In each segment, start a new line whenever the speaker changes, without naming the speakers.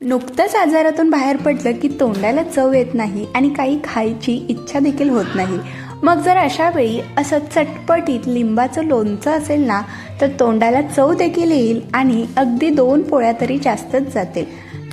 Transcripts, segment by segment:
नुकतंच आजारातून बाहेर पडलं की तोंडाला चव येत नाही आणि काही खायची इच्छा देखील होत नाही. मग जर अशा वेळी असं चटपटीत लिंबाचं लोणचं असेल ना तर तोंडाला चव देखील येईल आणि अगदी दोन पोळ्या तरी जास्तच जातील.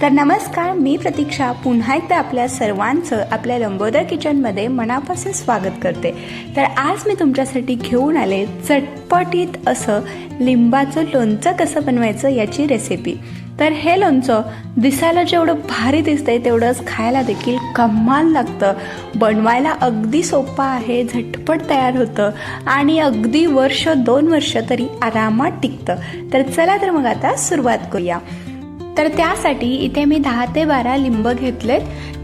तर नमस्कार मी प्रतीक्षा. पुन्हा एकदा आपल्या सर्वांचं आपल्या लंबोदर किचनमध्ये मनापासून स्वागत करते. तर आज मी तुमच्यासाठी घेऊन आले चटपटीत असं लिंबाचं लोणचं कसं बनवायचं याची रेसिपी तर हे लोणचं दिसायला जेवढं भारी दिसतंय तेवढंच खायला देखील कमाल लागतं. बनवायला अगदी सोपं आहे झटपट तयार होतं आणि अगदी वर्ष दोन वर्ष तरी आरामात टिकतं. तर चला तर मग आता सुरुवात करूया. तर त्यासाठी इथे मी दहा ते बारा लिंब घेतलेत.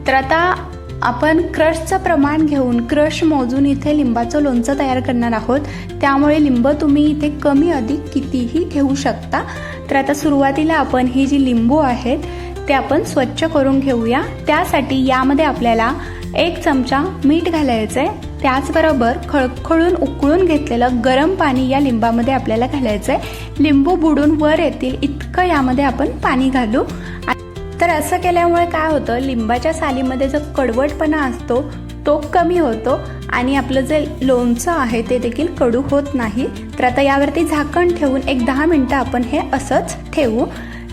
तर आता आपण क्रशचं प्रमाण घेऊन क्रश मोजून इथे लिंबाचं लोणचं तयार करणार आहोत. त्यामुळे लिंब तुम्ही इथे कमी अधिक कितीही घेऊ शकता. तर आता सुरुवातीला आपण ही जी लिंबू आहेत ते आपण स्वच्छ करून घेऊया. त्यासाठी यामध्ये आपल्याला एक चमचा मीठ घालायचं आहे त्याचबरोबर खळखळून उकळून घेतलेलं गरम पाणी या लिंबामध्ये आपल्याला घालायचं आहे लिंबू बुडून वर येतील इतकं यामध्ये आपण पाणी घालू. तर असं केल्यामुळे काय होतं लिंबाच्या सालीमध्ये जो कडवटपणा असतो तो कमी होतो आणि आपलं जे लोणचं आहे ते देखील कडू होत नाही. तर आता यावरती झाकण ठेवून एक दहा मिनटं आपण हे असंच ठेवू.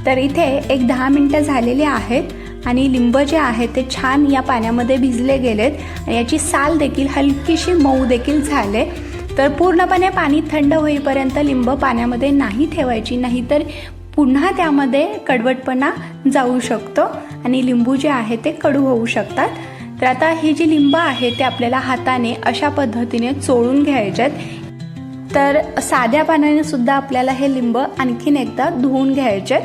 तर इथे एक दहा मिनटं झालेली आहेत आणि लिंब जे आहे ते छान या पाण्यामध्ये भिजले गेलेत. आणि याची साल देखील हलकीशी मऊ देखील झाले. तर पूर्णपणे पाणी थंड होईपर्यंत लिंब पाण्यामध्ये नाही ठेवायची नाहीतर पुन्हा त्यामध्ये कडवटपणा जाऊ शकतो आणि लिंबू जे आहे ते कडू होऊ शकतात. तर आता ही जी लिंब आहे ते आपल्याला हाताने अशा पद्धतीने चोळून घ्यायच्यात तर साध्या पाण्याने सुद्धा आपल्याला हे लिंब आणखीन एकदा धुवून घ्यायचे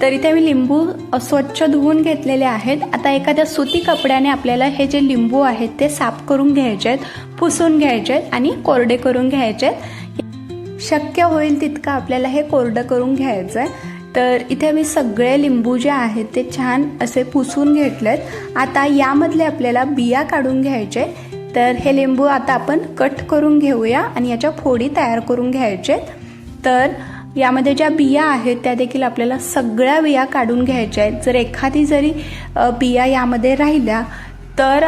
तर इथे मी लिंबू स्वच्छ धुवून घेतलेले आहेत. आता एखाद्या सुती कपड्याने आपल्याला हे जे लिंबू आहेत ते साफ करून घ्यायचे आहेत पुसून घ्यायचे आहेत आणि कोरडे करून घ्यायचे आहेत शक्य होईल तितकं आपल्याला हे कोरडं करून घ्यायचं आहे तर इथे मी सगळे लिंबू जे आहेत ते छान असे पुसून घेतलेत. आता यामधले आपल्याला बिया काढून घ्यायचे. तर हे लिंबू आता आपण कट करून घेऊया आणि याच्या फोडी तयार करून घ्यायचे. तर यामध्ये ज्या बिया आहेत त्या देखील आपल्याला सगळ्या बिया काढून घ्यायच्या आहेत. जर एखादी जरी बिया यामध्ये राहिल्या तर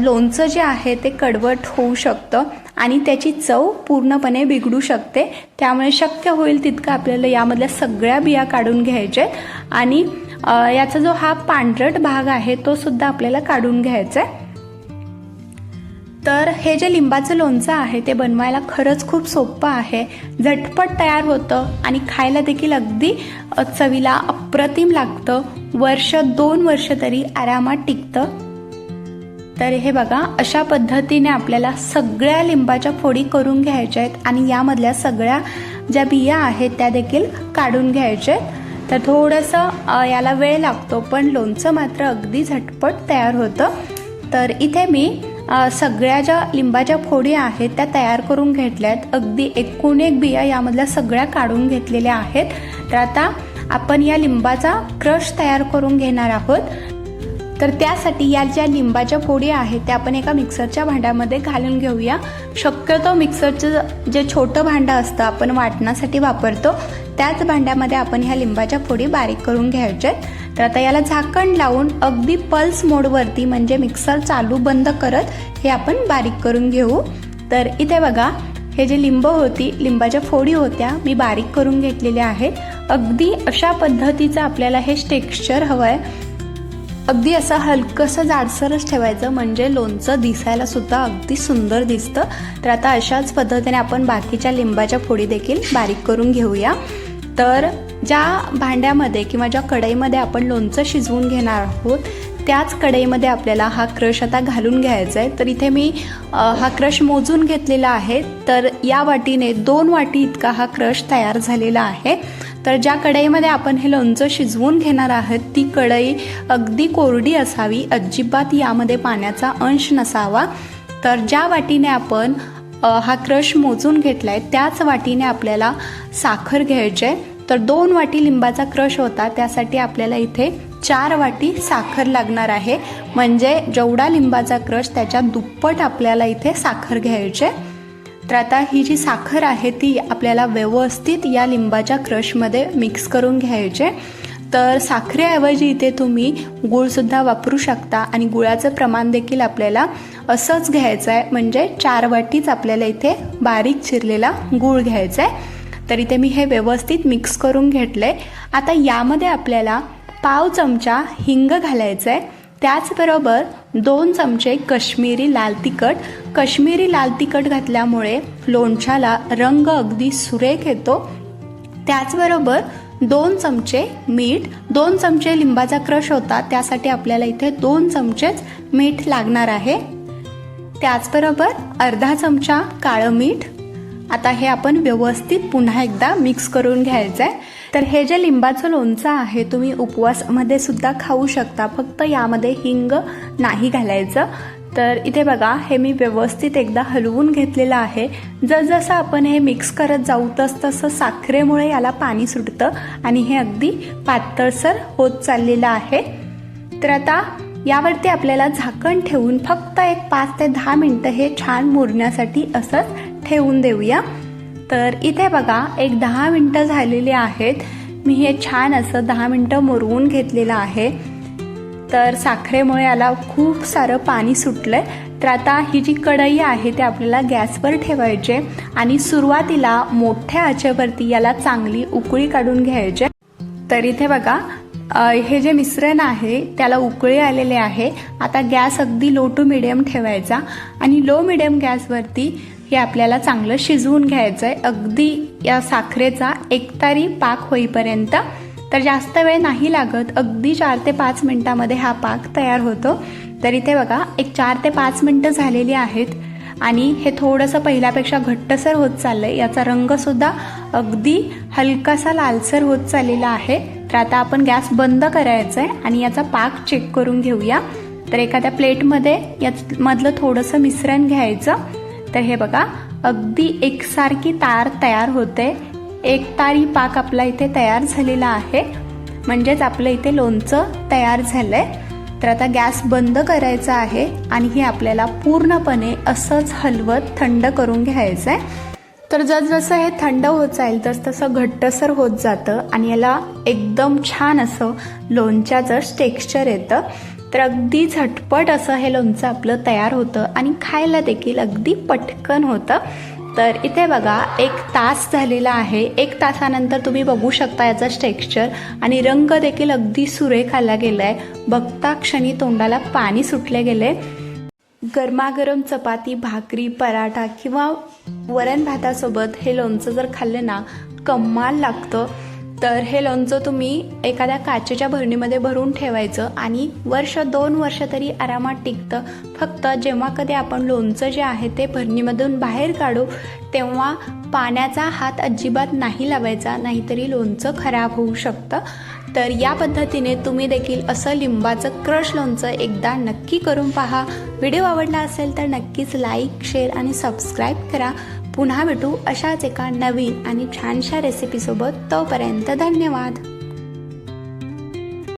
लोणचं जे आहे ते कडवट होऊ शकतं आणि त्याची चव पूर्णपणे बिघडू शकते. त्यामुळे शक्य होईल तितकं आपल्याला यामधल्या सगळ्या बिया काढून घ्यायच्या आणि याचा जो हा पांढरट भाग आहे तो सुद्धा आपल्याला काढून घ्यायचा आहे. तर हे जे लिंबाचं लोणचं आहे ते बनवायला खरंच खूप सोपं आहे. झटपट तयार होतं आणि खायला देखील अगदी चवीला अप्रतिम लागतं. वर्ष दोन वर्ष तरी आरामात टिकतं. तर हे बघा अशा पद्धतीने आपल्याला सगळ्या लिंबाच्या फोडी करून घ्यायच्या आहेत आणि यामधल्या सगळ्या ज्या बिया आहेत त्या देखील काढून घ्यायच्या आहेत. तर थोडंसं याला वेळ लागतो पण लोणचं मात्र अगदी झटपट तयार होतं. तर इथे मी सगळ्या ज्या लिंबाच्या फोडी आहेत त्या तयार करून घेतल्या आहेत. अगदी एकूण एक बिया यामधल्या सगळ्या काढून घेतलेल्या आहेत. तर आता आपण या लिंबाचा क्रश तयार करून घेणार आहोत. तर त्यासाठी या ज्या लिंबाच्या फोडी आहेत त्या आपण एका मिक्सरच्या भांड्यामध्ये घालून घेऊया. शक्यतो मिक्सरचं जे छोटं भांडं असतं आपण वाटण्यासाठी वापरतो. त्याच भांड्यामध्ये आपण ह्या लिंबाच्या फोडी बारीक करून घ्यायच्या आहेत. तर आता याला झाकण लावून अगदी पल्स मोडवरती म्हणजे मिक्सर चालू बंद करत हे आपण बारीक करून घेऊ. तर इथे बघा हे जे लिंब होती लिंबाच्या फोडी होत्या मी बारीक करून घेतलेल्या आहेत. अगदी अशा पद्धतीचं आपल्याला हे टेक्स्चर हवं आहे अगदी असं हलकंसं जाडसरच ठेवायचं म्हणजे लोणचं दिसायला सुद्धा अगदी सुंदर दिसतं. तर आता अशाच पद्धतीने आपण बाकीच्या लिंबाच्या फोडी देखील बारीक करून घेऊया. तर ज्या भांड्यामध्ये किंवा ज्या कढईमध्ये आपण लोणचं शिजवून घेणार आहोत त्याच कढईमध्ये आपल्याला हा क्रश आता घालून घ्यायचा आहे. तर इथे मी हा क्रश मोजून घेतलेला आहे. तर या वाटीने दोन वाटी इतका हा क्रश तयार झालेला आहे. तर ज्या कढईमध्ये आपण हे लोणचं शिजवून घेणार आहोत ती कढई अगदी कोरडी असावी अजिबात यामध्ये पाण्याचा अंश नसावा. तर ज्या वाटीने आपण हा क्रश मोजून घेतला आहे त्याच वाटीने आपल्याला साखर घ्यायची आहे तर दोन वाटी लिंबाचा क्रश होता त्यासाठी आपल्याला इथे चार वाटी साखर लागणार आहे. म्हणजे जेवढा लिंबाचा क्रश त्याच्या दुप्पट आपल्याला इथे साखर घ्यायची आहे तर आता ही जी साखर आहे ती आपल्याला व्यवस्थित या लिंबाच्या क्रशमध्ये मिक्स करून घ्यायचे. तर साखरेऐवजी इथे तुम्ही गुळसुद्धा वापरू शकता आणि गुळाचं प्रमाण देखील आपल्याला असंच घ्यायचं आहे म्हणजे चार वाटीच आपल्याला इथे बारीक चिरलेला गूळ घ्यायचा आहे तर इथे मी हे व्यवस्थित मिक्स करून घेतलं आहे आता यामध्ये आपल्याला पाव चमचा हिंग घालायचं आहे त्याचबरोबर दोन चमचे कश्मीरी लाल तिखट. कश्मीरी लाल तिखट घातल्यामुळे लोणच्याला रंग अगदी सुरेख येतो. त्याचबरोबर दोन चमचे मीठ. दोन चमचे लिंबाचा क्रश होता त्यासाठी आपल्याला इथे दोन चमचेच मीठ लागणार आहे. त्याचबरोबर अर्धा चमचा काळं मीठ. आता हे आपण व्यवस्थित पुन्हा एकदा मिक्स करून घ्यायचं आहे तर हे जे लिंबाचं लोणचं आहे तुम्ही उपवासमध्ये सुद्धा खाऊ शकता. फक्त यामध्ये हिंग नाही घालायचं. तर इथे बघा हे मी व्यवस्थित एकदा हलवून घेतलेलं आहे. जसजसं आपण हे मिक्स करत जाऊ तस तसं साखरेमुळे याला पाणी सुटतं आणि हे अगदी पातळसर होत चाललेलं आहे. तर आता यावरती आपल्याला झाकण ठेवून फक्त एक पाच ते दहा मिनटं हे छान मुरण्यासाठी असंच ठेवून देऊया. तर इथे बघा एक दहा मिनटं झालेली आहेत. मी हे छान असं दहा मिनटं मुरवून घेतलेलं आहे. तर साखरेमुळे याला खूप सारं पाणी सुटलंय. तर आता ही जी कढई आहे ती आपल्याला गॅसवर ठेवायचे आणि सुरुवातीला मोठ्या आचेवरती याला चांगली उकळी काढून घ्यायचे तर इथे बघा हे जे मिश्रण आहे त्याला उकळी आलेले आहे. आता गॅस अगदी लो टू मिडियम ठेवायचा आणि लो मिडियम गॅसवरती हे आपल्याला चांगलं शिजवून घ्यायचं आहे अगदी या साखरेचा एकतारी पाक होईपर्यंत. तर जास्त वेळ नाही लागत. अगदी चार ते पाच मिनिटामध्ये हा पाक तयार होतो. तर इथे बघा एक चार ते पाच मिनटं झालेली आहेत. आणि हे थोडंसं पहिल्यापेक्षा घट्टसर होत चाललं आहे याचा रंगसुद्धा अगदी हलकासा लालसर होत चाललेला आहे. तर आता आपण गॅस बंद करायचा आहे आणि याचा पाक चेक करून घेऊया. तर एखाद्या प्लेटमध्ये यामधलं थोडंसं मिश्रण घ्यायचं. तर हे बघा अगदी एकसारखी तार तयार होते. एक तारी पाक आपला इथे तयार झालेला आहे. म्हणजेच आपलं इथे लोणचं तयार झालंय. तर आता गॅस बंद करायचा आहे आणि हे आपल्याला पूर्णपणे असंच हलवत थंड करून घ्यायचं आहे तर जसजसं हे थंड होत जाईल तस तसं घट्टसर होत जातं आणि याला एकदम छान असं लोणच्याचं टेक्स्चर येतं. तर अगदी झटपट असं हे लोणचं आपलं तयार होतं आणि खायला देखील अगदी पटकन होतं. तर इथे बघा एक तास झालेला आहे. एक तासानंतर तुम्ही बघू शकता याचं टेक्स्चर आणि रंग देखील अगदी सुरेख आला गेलाय. बघता क्षणी तोंडाला पाणी सुटले गेले. गरमागरम चपाती भाकरी पराठा किंवा वरण भातासोबत हे लोणचं जर खाल्लं ना कमाल लागतं. तर हे लोणचं तुम्ही एखाद्या काचेच्या भरणीमध्ये भरून ठेवायचं आणि वर्ष दोन वर्ष तरी आरामात टिकतं. फक्त जेव्हा कधी आपण लोणचं जे आहे ते भरणीमधून बाहेर काढू तेव्हा पाण्याचा हात अजिबात नाही लावायचा नाहीतरी लोणचं खराब होऊ शकतं. तर या पद्धतीने तुम्ही देखील असं लिंबाचं क्रश लोणचं एकदा नक्की करून पहा. व्हिडिओ आवडला असेल तर नक्कीच लाईक शेअर आणि सबस्क्राईब करा. पुन्हा भेटू अशाच एका नवीन आणि छानशा रेसिपीसोबत तोपर्यंत धन्यवाद.